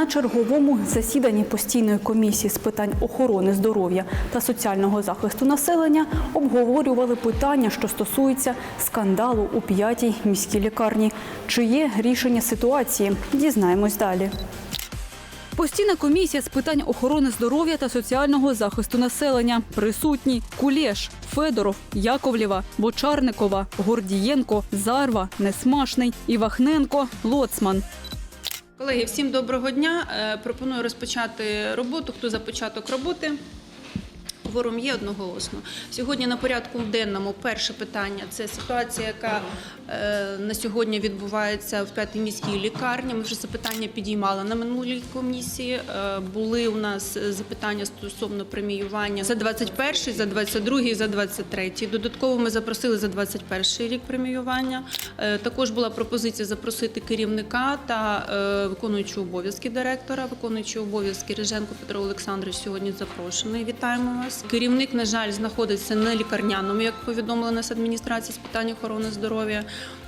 На черговому засіданні постійної комісії з питань охорони здоров'я та соціального захисту населення обговорювали питання, що стосуються скандалу у п'ятій міській лікарні. Чи є рішення ситуації? Дізнаємось далі. Постійна комісія з питань охорони здоров'я та соціального захисту населення. Присутні Кулєш, Федоров, Яковлєва, Бочарникова, Гордієнко, Зарва, Несмашний, Івахненко, Лоцман. Колеги, всім доброго дня. Е, Пропоную розпочати роботу. Хто за початок роботи? Кворум є одноголосно. Сьогодні на порядку денному перше питання це ситуація, яка е, на сьогодні відбувається в п'ятій міській лікарні. Ми вже це питання підіймали на минулій комісії. Е, були у нас запитання стосовно преміювання за 21, за 22 і за 23. Додатково ми запросили за 21 рік преміювання. Е, Також була пропозиція запросити керівника та виконуючого обов'язки директора. Виконуючий обов'язки Риженко Петро Олександрович сьогодні запрошений. Вітаємо вас. Керівник, на жаль, знаходиться на лікарняному, як повідомила нас адміністрація з питань охорони здоров'я.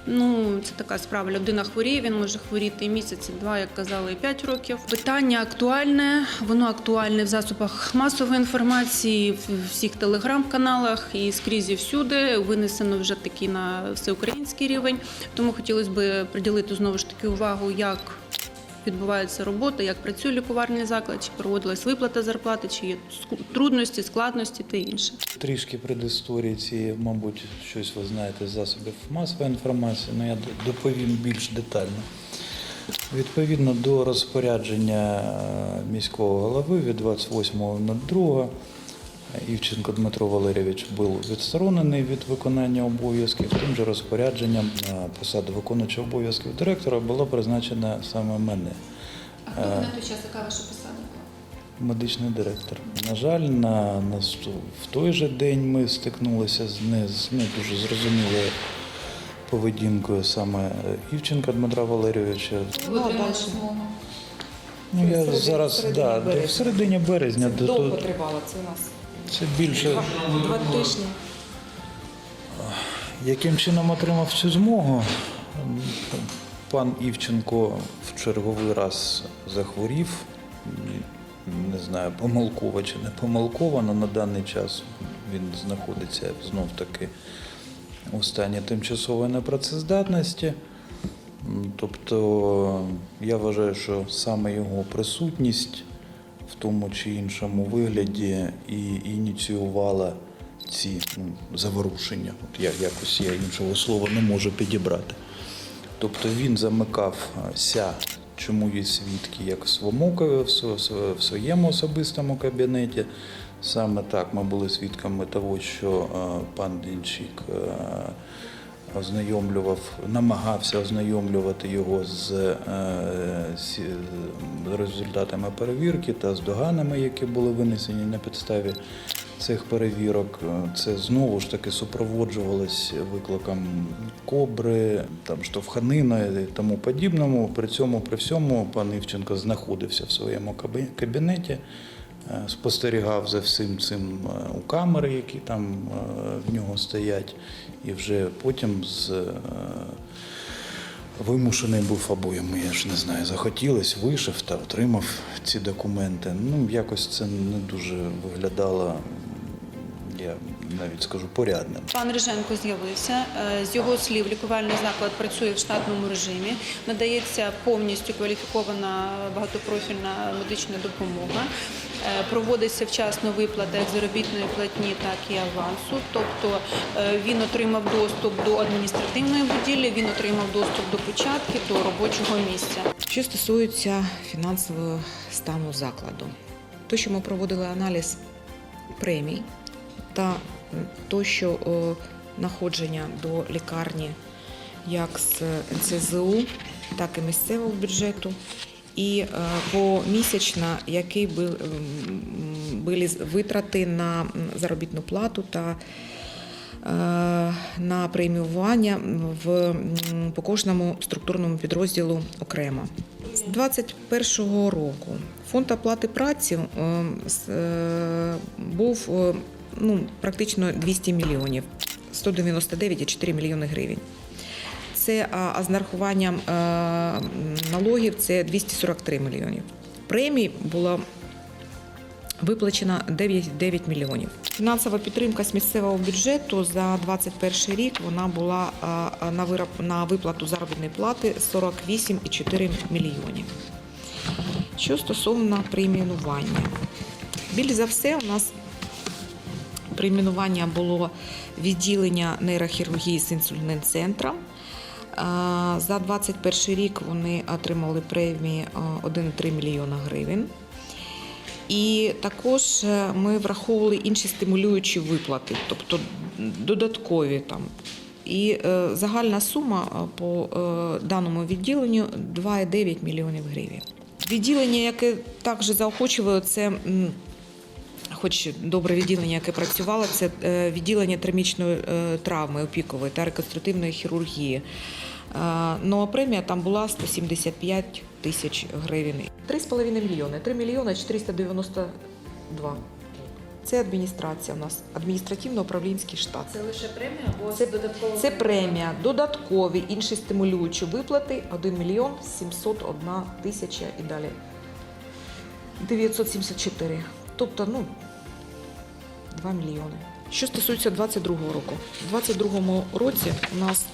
Ну, це така справа. Людина хворіє, він може хворіти і місяць, два, як казали, і п'ять років. Питання актуальне, воно актуальне в засобах масової інформації, в всіх телеграм-каналах і скрізь і всюди. Винесено вже таки на всеукраїнський рівень. Тому хотілося б приділити знову ж таки увагу, як відбувається робота, як працює лікувальний заклад, чи проводилась виплата зарплати, чи є трудності, складності та інше. Трішки предісторії цієї, мабуть, щось ви знаєте з засобів масової інформації, але я доповім більш детально. Відповідно до розпорядження е, міського голови від 28.02 Івченко Дмитро Валерійович був відсторонений від виконання обов'язків. Тим же розпорядженням на посаду виконуючого обов'язків директора було призначено саме мене. А хто на той час яка ваша посада була? Медичний директор. На жаль, на, на в той же день ми стикнулися з не з не дуже зрозумілою поведінкою саме Івченка Дмитра Валерійовича. Ви отримали змогу. Ну я середині- зараз середині да, в середині березня Це довго тривало, це у нас це більше два, тижні. яким чином отримав цю змогу. Пан Івченко в черговий раз захворів. Не знаю, помилково чи не помилково, але на даний час він знаходиться знов таки у стані тимчасової непрацездатності. Тобто я вважаю, що саме його присутність в тому чи іншому вигляді і ініціювала ці ну, заворушення. От я якось я іншого слова не можу підібрати. Тобто він замикався, чому є свідки, як в своєму, в своєму особистому кабінеті. Саме так ми були свідками того, що пан Дінчик ознайомлював, намагався ознайомлювати його з е, з результатами перевірки та з доганами, які були винесені на підставі цих перевірок. Це знову ж таки супроводжувалось викликом кобри, там штовханина і тому подібному. При цьому, при всьому, пан Івченко знаходився в своєму кабінеті. Е, Спостерігав за всім цим е, у камери, які там е, в нього стоять, і вже потім з вимушений був або йому, я ж не знаю, захотілось, вийшов та отримав ці документи. Ну, якось це не дуже виглядало, я навіть скажу, порядним. Пан Риженко з'явився. Е, З його слів, лікувальний заклад працює в штатному режимі. Надається повністю кваліфікована багатопрофільна медична допомога. Е, Проводиться вчасно виплата як заробітної платні, так і авансу. Тобто е, він отримав доступ до адміністративної будівлі, він отримав доступ до початки, до робочого місця. Що стосується фінансового стану закладу, то, що ми проводили аналіз премій та то, що е, находження до лікарні як з НСЗУ, так і місцевого бюджету, і е, помісячно, які були витрати на заробітну плату та е, на преміювання в по кожному структурному підрозділу окремо. З 2021 року фонд оплати праці е, е, був е, ну, практично 200 мільйонів, 199,4 мільйони гривень. Це а, з нарахуванням е, налогів це 243 мільйонів. премій було виплачено 9, 9 мільйонів. Фінансова підтримка з місцевого бюджету за 2021 рік вона була на вироб на виплату заробітної плати 48,4 мільйонів. Що стосовно преміювання, більш за все у нас преміювання було відділення нейрохірургії з інсульним центром. За 2021 рік вони отримали премії 1,3 мільйона гривень. І також е, ми враховували інші стимулюючі виплати, тобто додаткові там. І е, загальна сума е, по даному відділенню 2,9 мільйонів гривень. Відділення, яке також заохочувало, це хоч добре відділення, яке працювало, це е, відділення термічної е, травми опікової та реконструктивної хірургії. Е, Ну а премія там була 175 тисяч гривень. 3,5 мільйони, 3 мільйони 492. Це адміністрація у нас, адміністративно-управлінський штат. Це лише премія або Це, це премія, додаткові інші стимулюючі виплати 1 мільйон 701 тисяча і далі 974. Тобто, ну, 2 мільйони. Що стосується 22 року. У 22 році у нас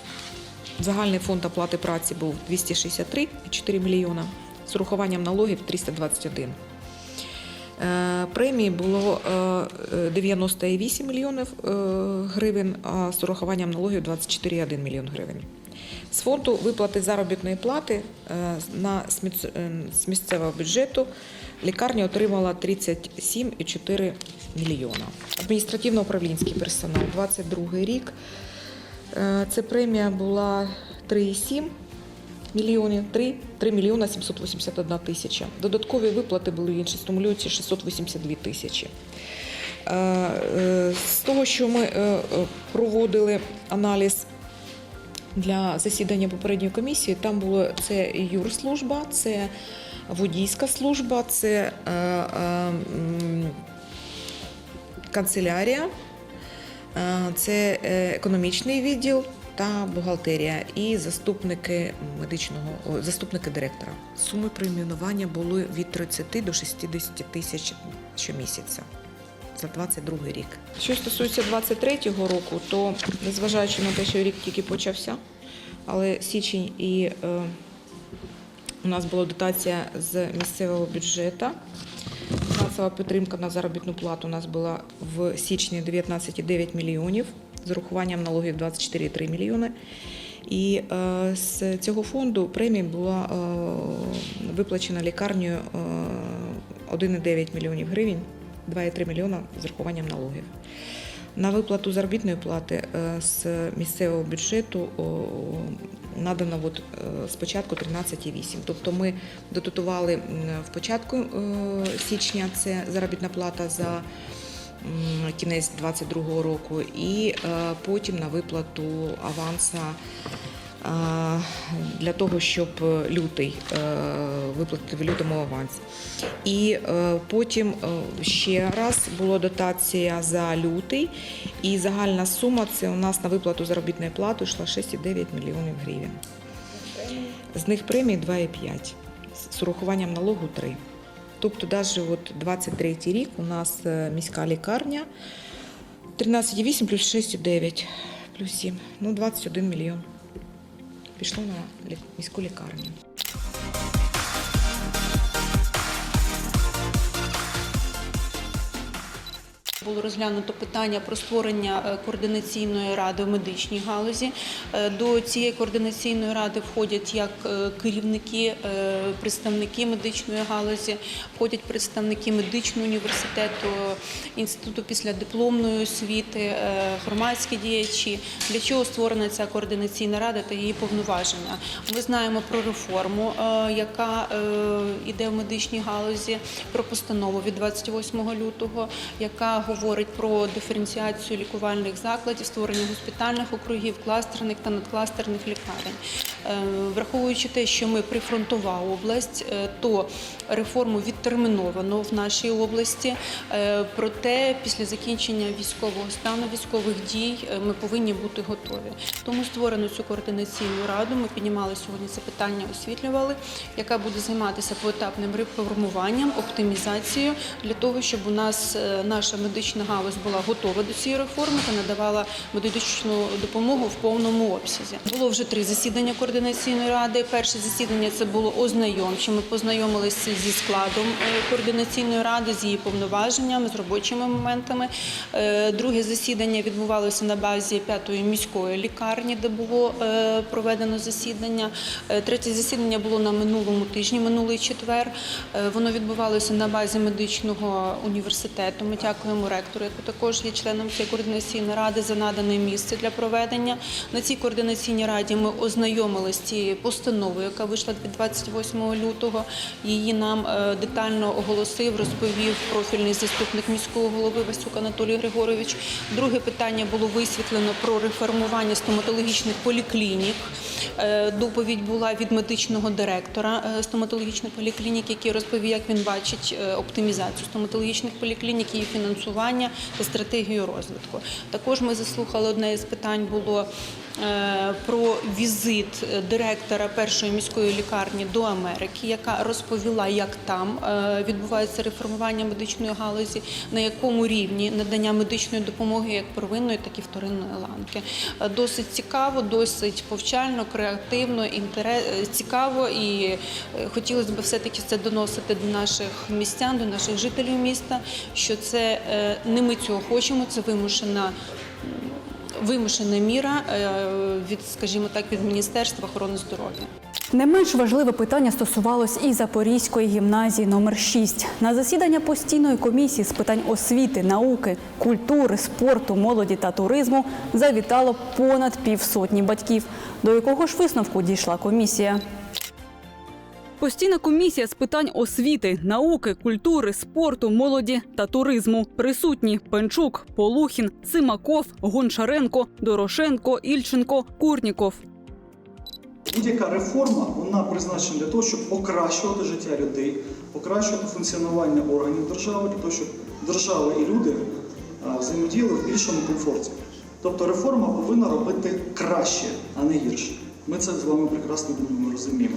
загальний фонд оплати праці був 263,4 мільйона, з урахуванням налогів 321. Е, Премії було е, е, 90,8 мільйонів е, гривень, а з урахуванням налогів 24,1 мільйон гривень. З фонду виплати заробітної плати на з місцевого бюджету лікарня отримала 37,4 мільйона. Адміністративно-управлінський персонал 22 рік. Е, Це премія була 3,7 мільйонів, 3, 3 мільйона 781 тисяча. Додаткові виплати були інші стимулюючі 682 тисячі. Е, е, З того, що ми проводили аналіз для засідання попередньої комісії, там було це юрслужба, це водійська служба, це е, е, канцелярія, е, це економічний відділ та бухгалтерія і заступники медичного заступники директора. Суми преміювання були від 30 до 60 тисяч щомісяця. За 22 рік. Що стосується 23-го року, то незважаючи на те, що рік тільки почався, але січень і у нас була дотація з місцевого бюджету. Фінансова підтримка на заробітну плату у нас була в січні 19,9 мільйонів з урахуванням налогів 24,3 мільйони. І е, з цього фонду премія була е, виплачена лікарнею е, 1,9 мільйонів гривень, 2,3 мільйона з урахуванням налогів. На виплату заробітної плати е, з місцевого бюджету надано от, е, спочатку 13,8. Тобто ми дотутували в початку е, січня це заробітна плата за кінець 2022 року, і потім на виплату аванса для того, щоб лютий е, виплатити в лютому авансі. І е, потім е, ще раз була дотація за лютий, і загальна сума це у нас на виплату заробітної плати йшла 6,9 мільйонів гривень. З них премії 2,5, з урахуванням налогу 3. Тобто, навіть от 23 рік у нас е, міська лікарня 13,8 плюс 6,9 плюс 7, ну 21 мільйон. Пішло на міську лікарню. Було розглянуто питання про створення е, координаційної ради в медичній галузі. Е, До цієї координаційної ради входять як е, керівники, представники медичної галузі, входять представники медичного університету, інституту післядипломної освіти, е, громадські діячі. Для чого створена ця координаційна рада та її повноваження? Ми знаємо про реформу, яка йде в медичній галузі, про постанову від 28 лютого, яка говорить про диференціацію лікувальних закладів, створення госпітальних округів, кластерних та надкластерних лікарень. Враховуючи те, що ми прифронтова область, е, то реформу відтерміновано в нашій області. Е, Проте після закінчення військового стану, військових дій е, ми повинні бути готові. Тому створено цю координаційну раду. Ми піднімали сьогодні це питання, освітлювали, яка буде займатися поетапним реформуванням, оптимізацією для того, щоб у нас е, наша медична галузь була готова до цієї реформи та надавала медичну допомогу в повному обсязі. Було вже три засідання координаційної ради. Перше засідання це було ознайомче. Ми познайомилися зі складом е, координаційної ради, з її повноваженнями, з робочими моментами. Е, Друге засідання відбувалося на базі п'ятої міської лікарні, де було е, проведено засідання. Третє засідання було на минулому тижні, минулий четвер. Воно відбувалося на базі медичного університету. Ми дякуємо ректору, який також є членом цієї координаційної ради за надане місце для проведення. На цій координаційній раді ми ознайомилися з цією постановою, яка вийшла від 28 лютого. Її нам е, детально оголосив, розповів профільний заступник міського голови Васюк Анатолій Григорович. Друге питання було висвітлено про реформування стоматологічних поліклінік. Е, Доповідь була від медичного директора е, стоматологічної поліклініки, який розповів, як він бачить оптимізацію стоматологічних поліклінік, її фінансування та стратегію розвитку. Також ми заслухали одне із питань було про візит е, директора першої міської лікарні до Америки, яка розповіла, як там е, відбувається реформування медичної галузі, на якому рівні надання медичної допомоги як первинної, так і вторинної ланки. Е, Досить цікаво, досить повчально, креативно, інтерес, е, цікаво і е, хотілося б все-таки це доносити до наших містян, до наших жителів міста, що це е, не ми цього хочемо, це вимушена вимушена міра е, від, скажімо так, від Міністерства охорони здоров'я. Не менш важливе питання стосувалось і Запорізької гімназії номер 6 На засідання постійної комісії з питань освіти, науки, культури, спорту, молоді та туризму завітало понад півсотні батьків. До якого ж висновку дійшла комісія? Постійна комісія з питань освіти, науки, культури, спорту, молоді та туризму. Присутні Пенчук, Полухін, Симаков, Гончаренко, Дорошенко, Ільченко, Курніков. Будь-яка реформа вона призначена для того, щоб покращувати життя людей, покращувати функціонування органів держави, для того, щоб держава і люди взаємодіяли в більшому комфорті. Тобто реформа повинна робити краще, а не гірше. Ми це з вами прекрасно думаю, розуміємо.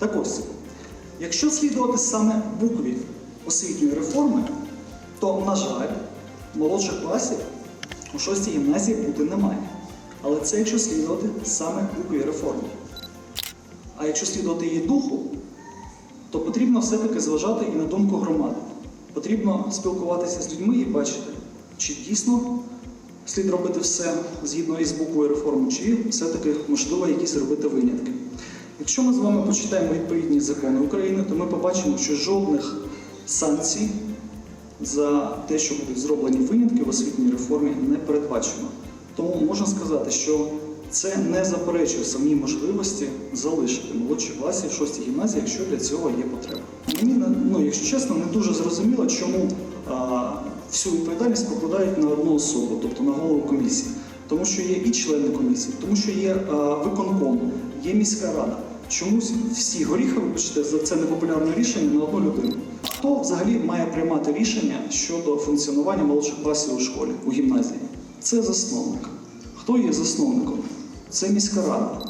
Так ось, якщо слідувати саме букві освітньої реформи, то, на жаль, молодших класів у шостій гімназії бути немає. Але це якщо слідувати саме букві реформи. А якщо слідувати її духу, то потрібно все-таки зважати і на думку громади. Потрібно спілкуватися з людьми і бачити, чи дійсно слід робити все згідно із буквою реформи, чи все-таки можливо якісь робити винятки. Якщо ми з вами почитаємо відповідні закони України, то ми побачимо, що жодних санкцій за те, що будуть зроблені винятки в освітній реформі, не передбачено. Тому можна сказати, що це не заперечує самій можливості залишити молодші класи в шостій гімназії, якщо для цього є потреба. Мені ну, якщо чесно, не дуже зрозуміло, чому а, всю відповідальність покладають на одну особу, тобто на голову комісії. Тому що є і члени комісії, тому що є а, виконком, є міська рада. Чомусь всі горіхи, вибачте, за це непопулярне рішення на одну людину. Хто взагалі має приймати рішення щодо функціонування молодших класів у школі, у гімназії? Це засновник. Хто є засновником? Це міська рада.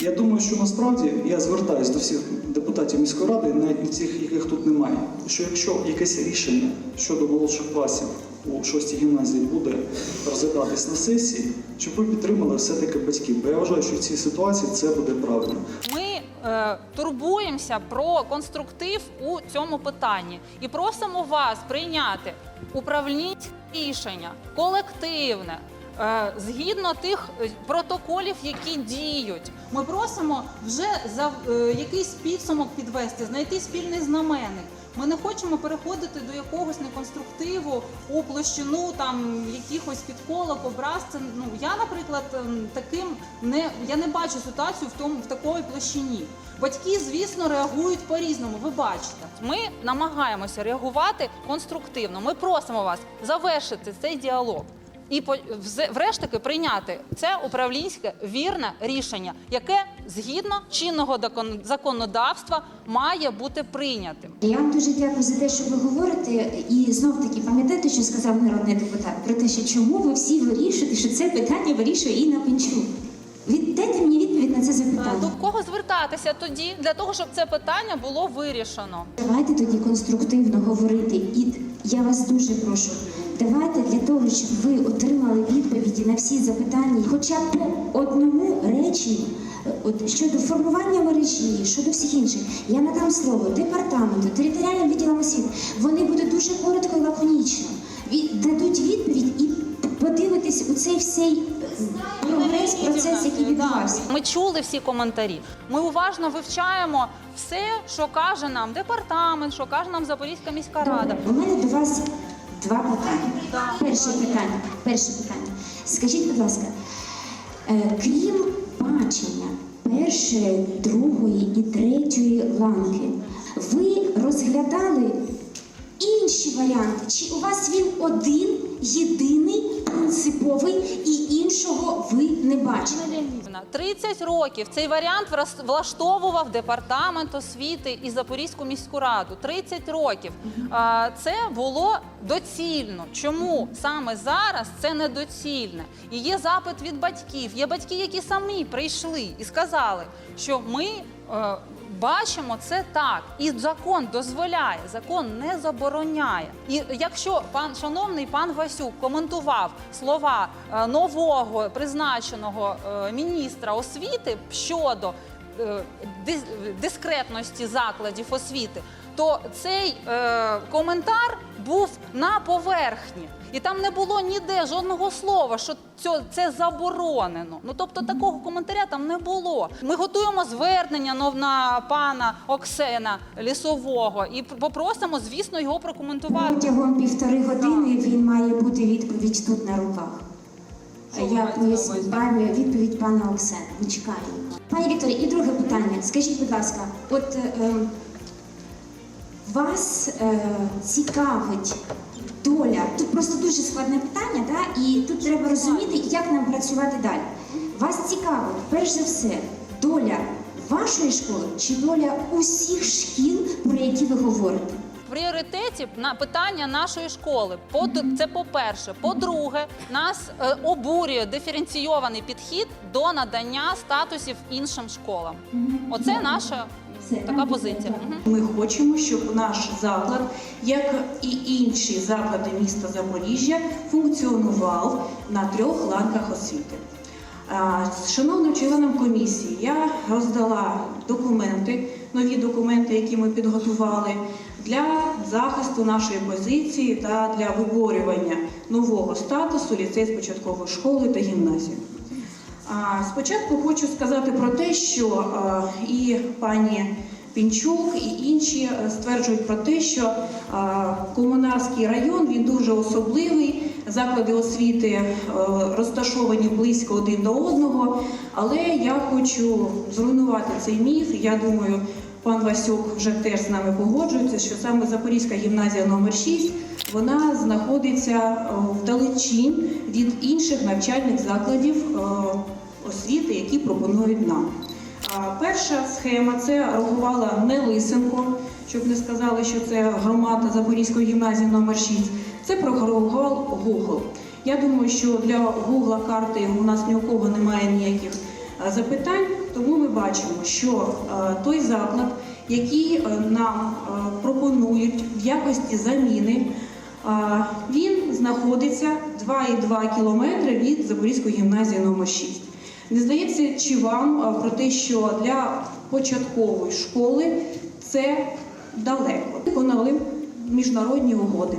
Я думаю, що насправді я звертаюся до всіх депутатів міської ради, навіть тих, яких тут немає. Що якщо якесь рішення щодо молодших класів у шостій гімназії буде розглядатись на сесії, щоб ви підтримали все-таки батьків. Бо я вважаю, що в цій ситуації це буде правильно. Ми турбуємося про конструктив у цьому питанні і просимо вас прийняти управлінське рішення колективне. е, Згідно тих е, протоколів, які діють, ми просимо вже за е, якийсь підсумок підвести, знайти спільний знаменник. Ми не хочемо переходити до якогось неконструктиву у площину там якихось підколок, образ. Це ну я, наприклад, ем, таким не я не бачу ситуацію в тому в такої площині. Батьки, звісно, реагують по-різному. Ви бачите, ми намагаємося реагувати конструктивно. Ми просимо вас завершити цей діалог. І врешті-таки прийняти це управлінське вірне рішення, яке згідно чинного законодавства має бути прийнятим. Я вам дуже дякую за те, що ви говорите. І знов таки пам'ятаєте, що сказав народний депутат про те, що чому ви всі вирішуєте, що це питання вирішує Інна Пенчук. Від дайте мені відповідь на це Е, До кого звертатися тоді для того, щоб це питання було вирішено? Давайте тоді конструктивно говорити. І я вас дуже прошу. Давайте для того, щоб ви отримали відповіді на всі запитання, хоча б по одному речі, от щодо формування мережі, щодо всіх інших, я надам слово департаменту, територіальним відділам освіти. Вони будуть дуже коротко і лаконічно. Дадуть відповідь і подивитись у цей всей прогрес, процес, який відбувався. Ми чули всі коментарі. Ми уважно вивчаємо все, що каже нам департамент, що каже нам Запорізька міська рада. Добре, у мене до вас два питання. Перше питання. Перше питання. Скажіть, будь ласка, е, крім бачення першої, другої і третьої ланки, ви розглядали інші варіанти? Чи у вас він один, єдиний, принциповий і іншого ви не бачите? 30 років цей варіант влаштовував департамент освіти і Запорізьку міську раду. 30 років. Це було доцільно. Чому саме зараз це недоцільне? І є запит від батьків. Є батьки, які самі прийшли і сказали, що ми. Бачимо це так, і закон дозволяє, закон не забороняє. І якщо пан шановний пан Васюк коментував слова е, нового призначеного е, міністра освіти щодо е, дискретності закладів освіти, то цей коментар був на поверхні. І там не було ніде жодного слова, що цьо- це заборонено. Ну тобто такого коментаря там не було. Ми готуємо звернення нов- на пана Оксена Лісового і попросимо, звісно, його прокоментувати. Протягом півтори години він має бути відповідь тут на руках. Я поясню відповідь пана Оксена. Ми чекаємо. Пані Вікторія, і друге питання. Скажіть, будь ласка, от е, вас е, цікавить доля. Тут просто дуже складне питання, да? і тут треба розуміти, як нам працювати далі. Вас цікавить, перш за все, доля вашої школи чи доля усіх шкіл, про які ви говорите? В пріоритеті на питання нашої школи. По це по-перше. По-друге, нас е, обурює диференційований підхід до надання статусів іншим школам. Оце наша така позиція. Ми хочемо, щоб наш заклад, як і інші заклади міста Запоріжжя, функціонував на трьох ланках освіти. Шановним членам комісії, я роздала документи, нові документи, які ми підготували для захисту нашої позиції та для виборювання нового статусу ліцей з початкової школи та гімназії. Спочатку хочу сказати про те, що і пані Пінчук, і інші е, стверджують про те, що Комунарський район він дуже особливий. Заклади освіти е, розташовані близько один до одного. Але я хочу зруйнувати цей міф. Я думаю, пан Васюк вже теж з нами погоджується, що саме Запорізька гімназія номер 6 вона знаходиться е, вдалечінь від інших навчальних закладів е, освіти, які пропонують нам. Перша схема це рахувала не Лисенко, щоб не сказали, що це громада Запорізької гімназії номер 6 Це прорахував Google. Я думаю, що для Гугла карти у нас ні у кого немає ніяких е, запитань, тому ми бачимо, що е, той заклад, який е, нам е, пропонують в якості заміни, він знаходиться 2,2 кілометри від Запорізької гімназії номер 6 не здається чи вам про те, що для початкової школи це далеко. Виконали міжнародні угоди.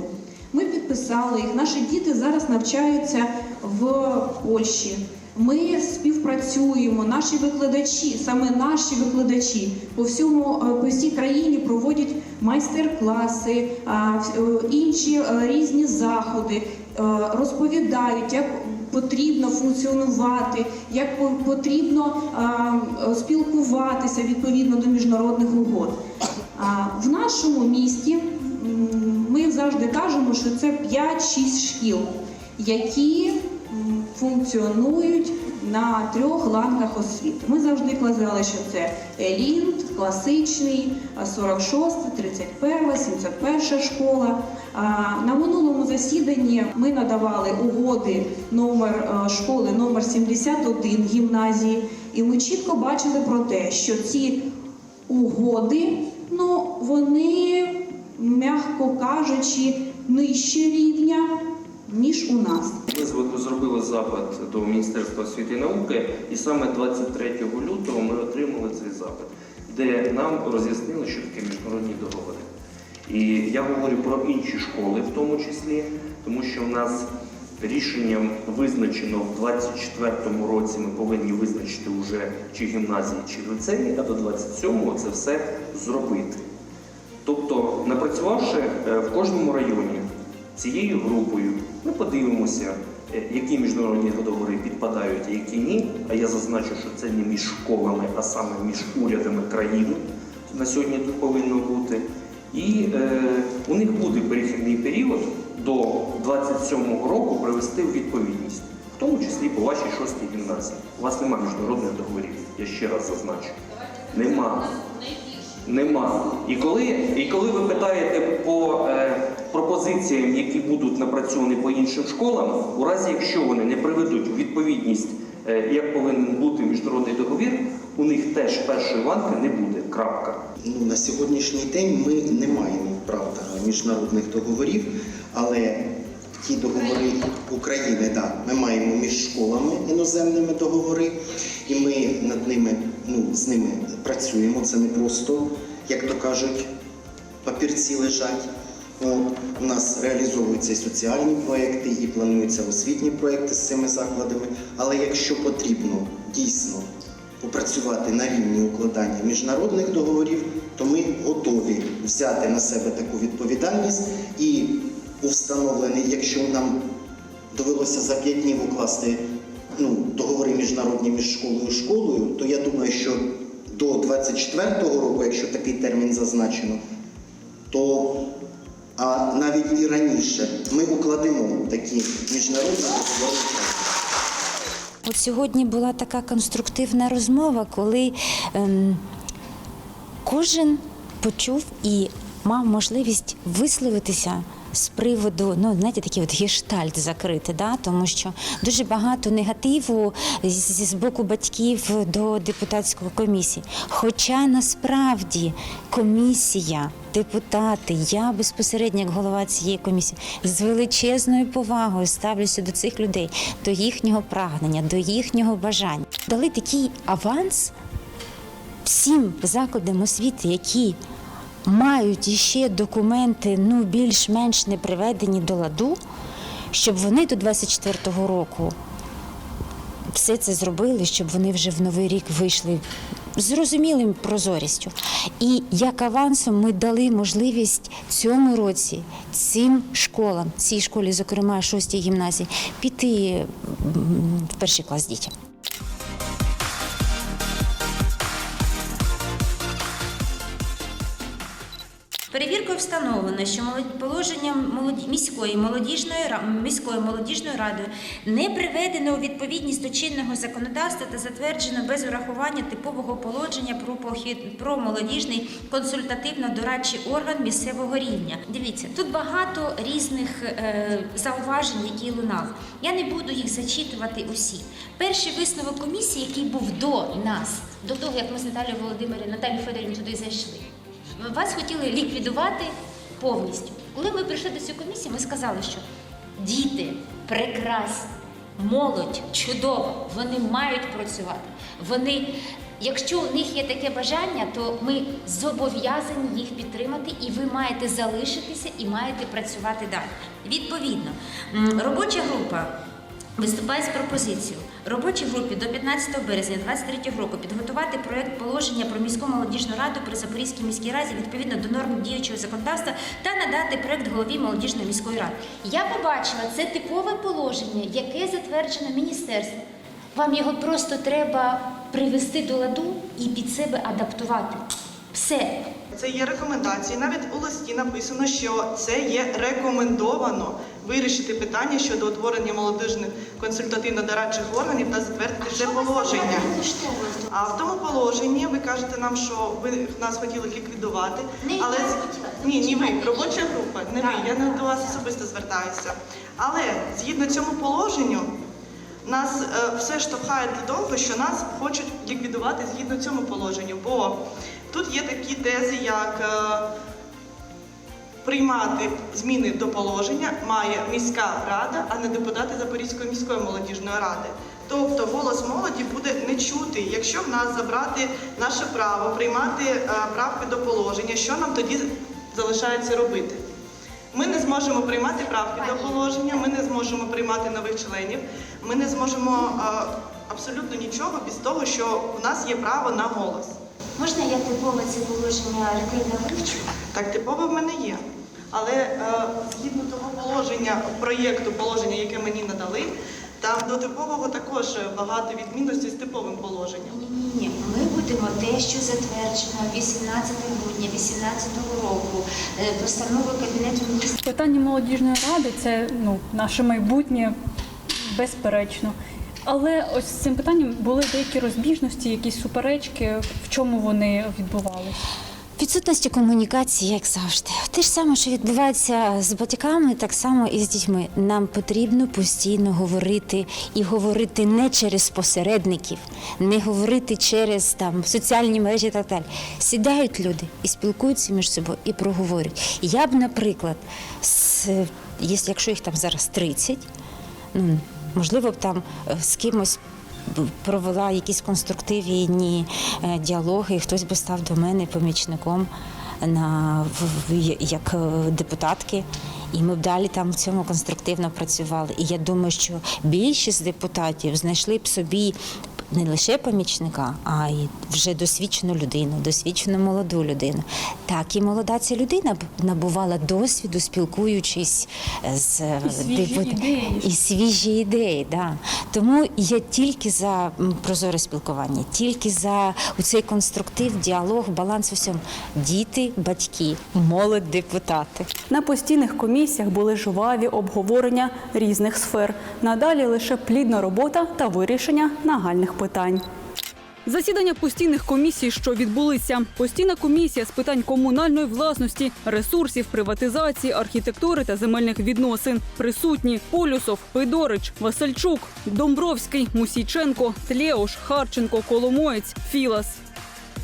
Ми підписали їх. Наші діти зараз навчаються в Польщі. Ми співпрацюємо, наші викладачі, саме наші викладачі по всьому е, по всій країні проводять майстер-класи, е, інші е, різні заходи, розповідають, як потрібно функціонувати, як потрібно спілкуватися відповідно до міжнародних угод. В нашому місті ми завжди кажемо, що це 5-6 шкіл. які функціонують на трьох ланках освіти. Ми завжди казали, що це еліт, класичний, 46, 31, 71 школа. На минулому засіданні ми надавали угоди номер е, школи номер 71 гімназії, і ми чітко бачили про те, що ці угоди, ну вони, м'яко кажучи, нижче рівня, ніж у нас. Ми зробили запит до Міністерства освіти і науки, і саме 23 лютого ми отримали цей запит, де нам роз'яснили, що таке міжнародні договори. І я говорю про інші школи, в тому числі, тому що в нас рішенням визначено в 24-му році ми повинні визначити вже чи гімназії, чи ліцеї, а до 27-го це все зробити. Тобто, напрацювавши е, в кожному районі цією групою, ми подивимося, е, які міжнародні договори підпадають, а які ні. А я зазначу, що це не між школами, а саме між урядами країн на сьогодні тут повинно бути. І е, у них буде перехідний період до 27-го року привести в відповідність, в тому числі по вашій шостій гімназії. У вас немає міжнародних договорів, я ще раз зазначу. Нема. Нема. І коли, і коли ви питаєте по е, пропозиціям, які будуть напрацьовані по іншим школам, у разі якщо вони не приведуть у відповідність, е, як повинен бути міжнародний договір, у них теж першої ланки не буде. Крапка. Ну, на сьогоднішній день ми не маємо правда міжнародних договорів, але ті договори України, да, ми маємо між школами іноземними договори, і ми над ними, ну, з ними працюємо. Це не просто, як то кажуть, папірці лежать. У нас реалізовуються і соціальні проекти, і плануються освітні проекти з цими закладами. Але якщо потрібно дійсно попрацювати на рівні укладання міжнародних договорів, то ми готові взяти на себе таку відповідальність і у встановлений, якщо нам довелося за п'ять днів укласти ну, договори міжнародні між школою і школою, то я думаю, що до 24-го року, якщо такий термін зазначено, то а навіть і раніше ми укладемо такі міжнародні договори. От сьогодні була така конструктивна розмова, коли ем, кожен почув і мав можливість висловитися з приводу, ну знаєте, такий от гештальт закрити, да? тому що дуже багато негативу з, з боку батьків до депутатської комісії. Хоча насправді комісія, депутати, я безпосередньо як голова цієї комісії з величезною повагою ставлюся до цих людей, до їхнього прагнення, до їхнього бажання. Дали такий аванс всім закладам освіти, які мають іще документи ну більш-менш не приведені до ладу, щоб вони до 24-го року все це зробили, щоб вони вже в новий рік вийшли зрозумілим прозорістю. І як авансом ми дали можливість цьому році цим школам, цій школі, зокрема шостій гімназії, піти в перший клас дітям. Встановлено, що положенням молоді- міської молодіжної ра- міською молодіжною радою не приведено у відповідність до чинного законодавства та затверджено без урахування типового положення про похід про молодіжний консультативно-дорадчий орган місцевого рівня. Дивіться, тут багато різних е, зауважень, які лунали. Я не буду їх зачитувати усі. Перший висновок комісії, який був до нас, до того як ми з Наталією Володимирівною, Наталією Федорівною туди зайшли. Вас хотіли ліквідувати повністю. Коли ми прийшли до цієї комісії, ми сказали, що діти прекрасні, молодь чудова, вони мають працювати. Вони, якщо у них є таке бажання, то ми зобов'язані їх підтримати, і ви маєте залишитися і маєте працювати далі. Відповідно, робоча група. Виступає з пропозицією робочій групі до 15 березня 2023 року підготувати проект положення про міську молодіжну раду при Запорізькій міській раді відповідно до норм діючого законодавства та надати проект голові молодіжної міської ради. Я побачила це типове положення, яке затверджено міністерством. Вам його просто треба привести до ладу і під себе адаптувати. Все, Це є рекомендації. Навіть у листі написано, що це є рекомендовано вирішити питання щодо утворення молодіжних консультативно-дорадчих органів та затвердити це положення. А в тому положенні ви кажете нам, що ви нас хотіли ліквідувати, але ні, ні ви, робоча група, не ви. Я не до вас особисто звертаюся. Але згідно цьому положенню. Нас е, все штовхає до того, що нас хочуть ліквідувати згідно цьому положенню, бо тут є такі тези, як е, приймати зміни до положення має міська рада, а не депутати Запорізької міської молодіжної ради. Тобто голос молоді буде не чути, якщо в нас забрати наше право приймати е, правки до положення, що нам тоді залишається робити? Ми не зможемо приймати правки до положення, ми не зможемо приймати нових членів, ми не зможемо е, абсолютно нічого без того, що в нас є право на голос. Можна я типово це положення ретельно вивчу? Так, типово в мене є. Але е, згідно того положення, проєкту положення, яке мені надали, там до типового також багато відмінностей з типовим положенням. Ні, ні, ми будемо те, що затверджено 18 грудня 2018 року е, постановою Кабінету міністрів. Питання молодіжної ради це ну, наше майбутнє, безперечно. Але ось з цим питанням були деякі розбіжності, якісь суперечки, в чому вони відбувалися. Відсутності комунікації, як завжди. Те ж саме, що відбувається з батьками, так само і з дітьми. Нам потрібно постійно говорити і говорити не через посередників, не говорити через там соціальні мережі так далі. Сідають люди і спілкуються між собою і проговорюють. Я б, наприклад, з, якщо їх там зараз 30, ну можливо б там е, з кимось провела якісь конструктивні е, діалоги, і хтось би став до мене помічником на як е, депутатки. І ми б далі там в цьому конструктивно працювали. І я думаю, що більшість депутатів знайшли б собі не лише помічника, а й вже досвідчену людину, досвідчену молоду людину. Так і молода ця людина набувала досвіду, спілкуючись з е, І свіжі депут- ідеї. і свіжі ідеї. Да. Тому я тільки за прозоре спілкування, тільки за цей конструктив, діалог, баланс у всьому. Діти, батьки, молодь, депутати. На постійних комісіях були жваві обговорення різних сфер. Надалі лише плідна робота та вирішення нагальних питань. Засідання постійних комісій, що відбулися. Постійна комісія з питань комунальної власності, ресурсів, приватизації, архітектури та земельних відносин. Присутні Полюсов, Федорич, Васильчук, Домбровський, Мусійченко, Тлеуш, Харченко, Коломоєць, Філас.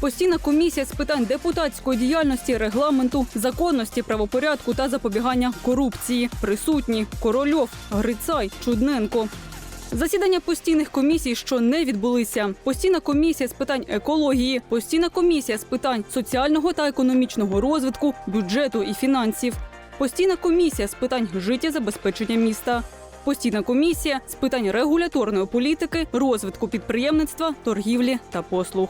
Постійна комісія з питань депутатської діяльності, регламенту, законності, правопорядку та запобігання корупції. Присутні Корольов, Грицай, Чудненко. Засідання постійних комісій, що не відбулися. Постійна комісія з питань екології, постійна комісія з питань соціального та економічного розвитку, бюджету і фінансів, постійна комісія з питань життєзабезпечення міста. Постійна комісія з питань регуляторної політики, розвитку підприємництва, торгівлі та послуг.